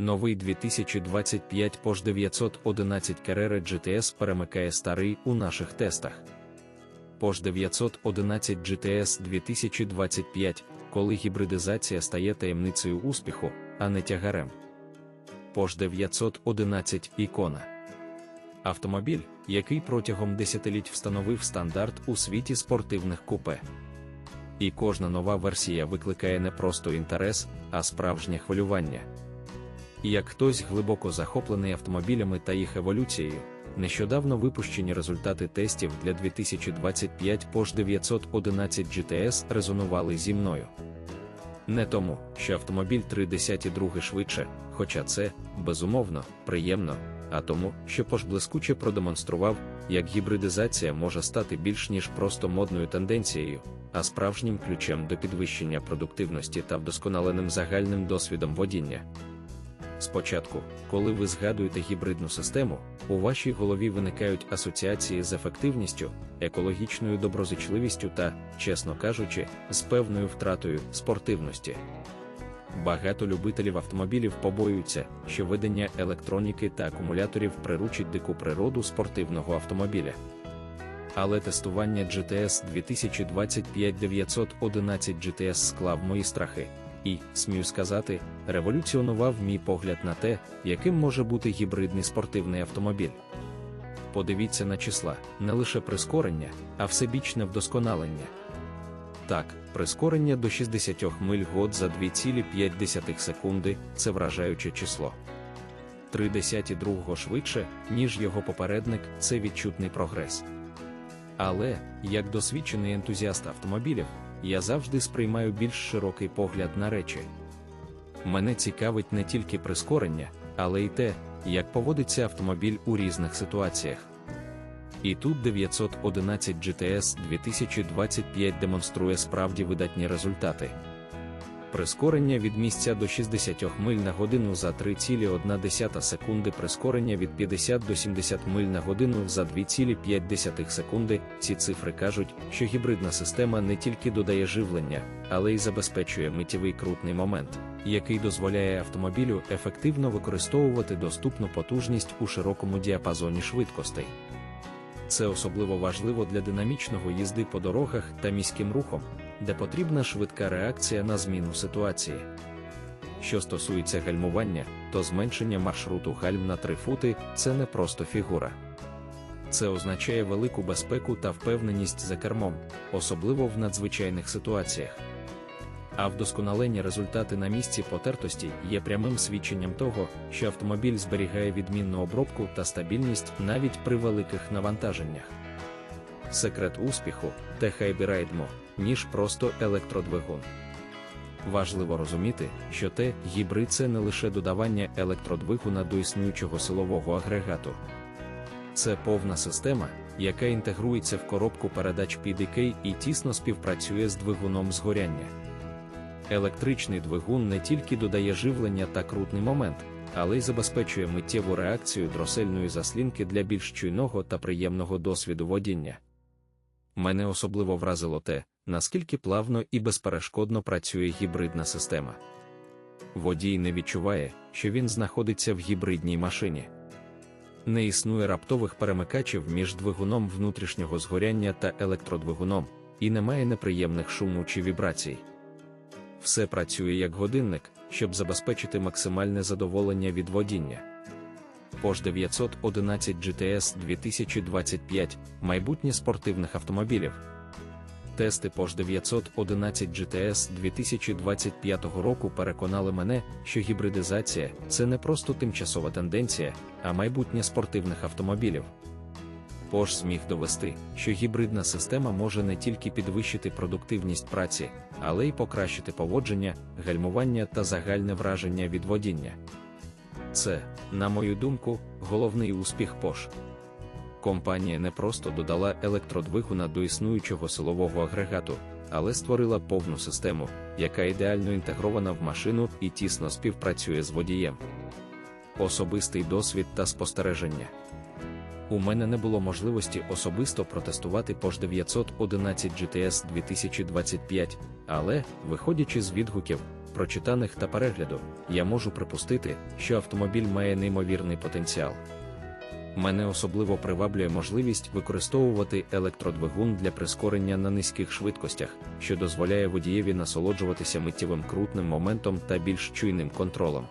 Новий 2025 Porsche 911 Carrera GTS перемикає старий у наших тестах. Porsche 911 GTS 2025, коли гібридизація стає таємницею успіху, а не тягарем. Porsche 911 ікона. Автомобіль, який протягом десятиліть встановив стандарт у світі спортивних купе. І кожна нова версія викликає не просто інтерес, а справжнє хвилювання. І як хтось глибоко захоплений автомобілями та їх еволюцією, нещодавно випущені результати тестів для 2025 Porsche 911 GTS резонували зі мною. Не тому, що автомобіль 32 швидше, хоча це, безумовно, приємно, а тому, що Porsche блискуче продемонстрував, як гібридизація може стати більш ніж просто модною тенденцією, а справжнім ключем до підвищення продуктивності та вдосконаленим загальним досвідом водіння. Спочатку, коли ви згадуєте гібридну систему, у вашій голові виникають асоціації з ефективністю, екологічною доброзичливістю та, чесно кажучи, з певною втратою спортивності. Багато любителів автомобілів побоюються, що ведення електроніки та акумуляторів приручить дику природу спортивного автомобіля. Але тестування GTS 2025 911 GTS склав мої страхи і, смію сказати, революціонував мій погляд на те, яким може бути гібридний спортивний автомобіль. Подивіться на числа, не лише прискорення, а всебічне вдосконалення. Так, прискорення до 60 миль год за 2,5 секунди це вражаюче число. 32 швидше, ніж його попередник, це відчутний прогрес. Але, як досвідчений ентузіаст автомобілів, я завжди сприймаю більш широкий погляд на речі. Мене цікавить не тільки прискорення, але й те, як поводиться автомобіль у різних ситуаціях. І тут 911 GTS 2025 демонструє справді видатні результати. Прискорення від місця до 60 миль на годину за 3,1 секунди, прискорення від 50 до 70 миль на годину за 2,5 секунди. Ці цифри кажуть, що гібридна система не тільки додає живлення, але й забезпечує миттєвий крутний момент, який дозволяє автомобілю ефективно використовувати доступну потужність у широкому діапазоні швидкостей. Це особливо важливо для динамічного їзди по дорогах та міським рухом, де потрібна швидка реакція на зміну ситуації. Що стосується гальмування, то зменшення маршруту гальм на 3 фути це не просто фігура. Це означає велику безпеку та впевненість за кермом, особливо в надзвичайних ситуаціях. А вдосконалені результати на місці потертості є прямим свідченням того, що автомобіль зберігає відмінну обробку та стабільність навіть при великих навантаженнях. Секрет успіху те хайбірайдмо, ніж просто електродвигун. Важливо розуміти, що те гібрид це не лише додавання електродвигуна до існуючого силового агрегату. Це повна система, яка інтегрується в коробку передач PDK і тісно співпрацює з двигуном згоряння. Електричний двигун не тільки додає живлення та крутний момент, але й забезпечує миттєву реакцію дросельної заслінки для більш чуйного та приємного досвіду водіння. Мене особливо вразило те, наскільки плавно і безперешкодно працює гібридна система. Водій не відчуває, що він знаходиться в гібридній машині. Не існує раптових перемикачів між двигуном внутрішнього згоряння та електродвигуном, і немає неприємних шуму чи вібрацій. Все працює як годинник, щоб забезпечити максимальне задоволення від водіння. Porsche 911 GTS 2025 майбутнє спортивних автомобілів. Тести Porsche 911 GTS 2025 року переконали мене, що гібридизація це не просто тимчасова тенденція, а майбутнє спортивних автомобілів. Porsche зміг довести, що гібридна система може не тільки підвищити продуктивність праці, але й покращити поводження, гальмування та загальне враження від водіння. Це, на мою думку, головний успіх Porsche. Компанія не просто додала електродвигуна до існуючого силового агрегату, але створила повну систему, яка ідеально інтегрована в машину і тісно співпрацює з водієм. Особистий досвід та спостереження. У мене не було можливості особисто протестувати Porsche 911 GTS 2025, але, виходячи з відгуків, прочитаних та перегляду, я можу припустити, що автомобіль має неймовірний потенціал. Мене особливо приваблює можливість використовувати електродвигун для прискорення на низьких швидкостях, що дозволяє водієві насолоджуватися миттєвим крутним моментом та більш чуйним контролем.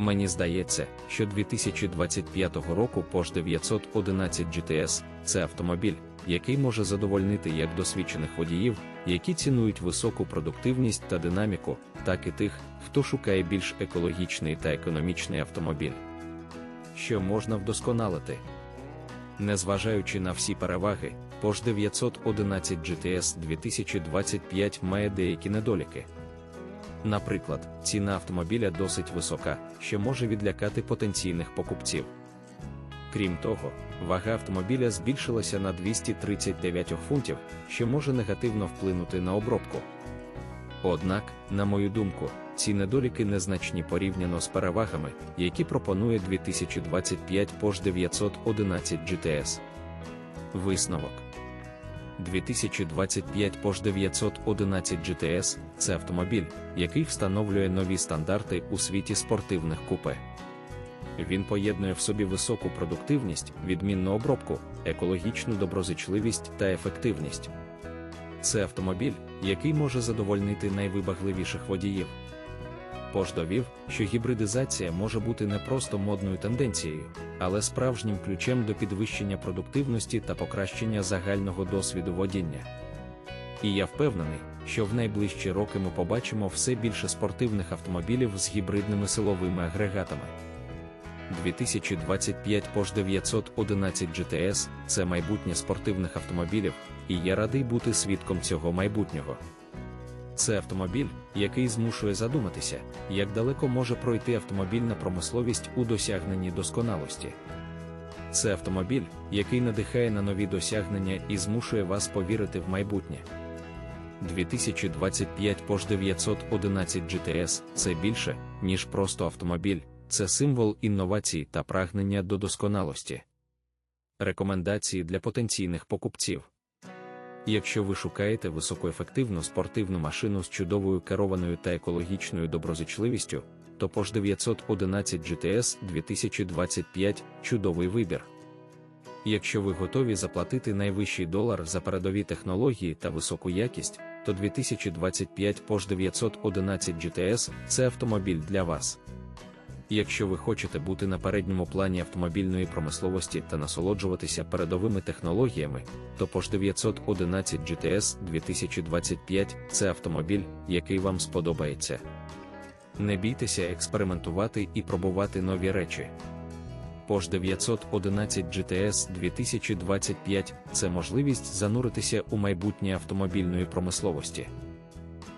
Мені здається, що 2025 року Porsche 911 GTS це автомобіль, який може задовольнити як досвідчених водіїв, які цінують високу продуктивність та динаміку, так і тих, хто шукає більш екологічний та економічний автомобіль. Що можна вдосконалити? Незважаючи на всі переваги, Porsche 911 GTS 2025 має деякі недоліки. Наприклад, ціна автомобіля досить висока, що може відлякати потенційних покупців. Крім того, вага автомобіля збільшилася на 239 фунтів, що може негативно вплинути на обробку. Однак, на мою думку, ці недоліки незначні порівняно з перевагами, які пропонує 2025 Porsche 911 GTS. Висновок 2025 Porsche 911 GTS це автомобіль, який встановлює нові стандарти у світі спортивних купе. Він поєднує в собі високу продуктивність, відмінну обробку, екологічну доброзичливість та ефективність. Це автомобіль, який може задовольнити найвибагливіших водіїв. Пош довів, що гібридизація може бути не просто модною тенденцією, але справжнім ключем до підвищення продуктивності та покращення загального досвіду водіння. І я впевнений, що в найближчі роки ми побачимо все більше спортивних автомобілів з гібридними силовими агрегатами. 2025 Porsche 911 GTS це майбутнє спортивних автомобілів, і я радий бути свідком цього майбутнього. Це автомобіль, який змушує задуматися, як далеко може пройти автомобільна промисловість у досягненні досконалості. Це автомобіль, який надихає на нові досягнення і змушує вас повірити в майбутнє. 2025 Porsche 911 GTS це більше, ніж просто автомобіль, це символ інновацій та прагнення до досконалості. Рекомендації для потенційних покупців. Якщо ви шукаєте високоефективну спортивну машину з чудовою керованою та екологічною доброзичливістю, то Porsche 911 GTS 2025 чудовий вибір. Якщо ви готові заплатити найвищий долар за передові технології та високу якість, то 2025 Porsche 911 GTS це автомобіль для вас. Якщо ви хочете бути на передньому плані автомобільної промисловості та насолоджуватися передовими технологіями, то Porsche 911 GTS 2025 це автомобіль, який вам сподобається. Не бійтеся експериментувати і пробувати нові речі. Porsche 911 GTS 2025 це можливість зануритися у майбутнє автомобільної промисловості.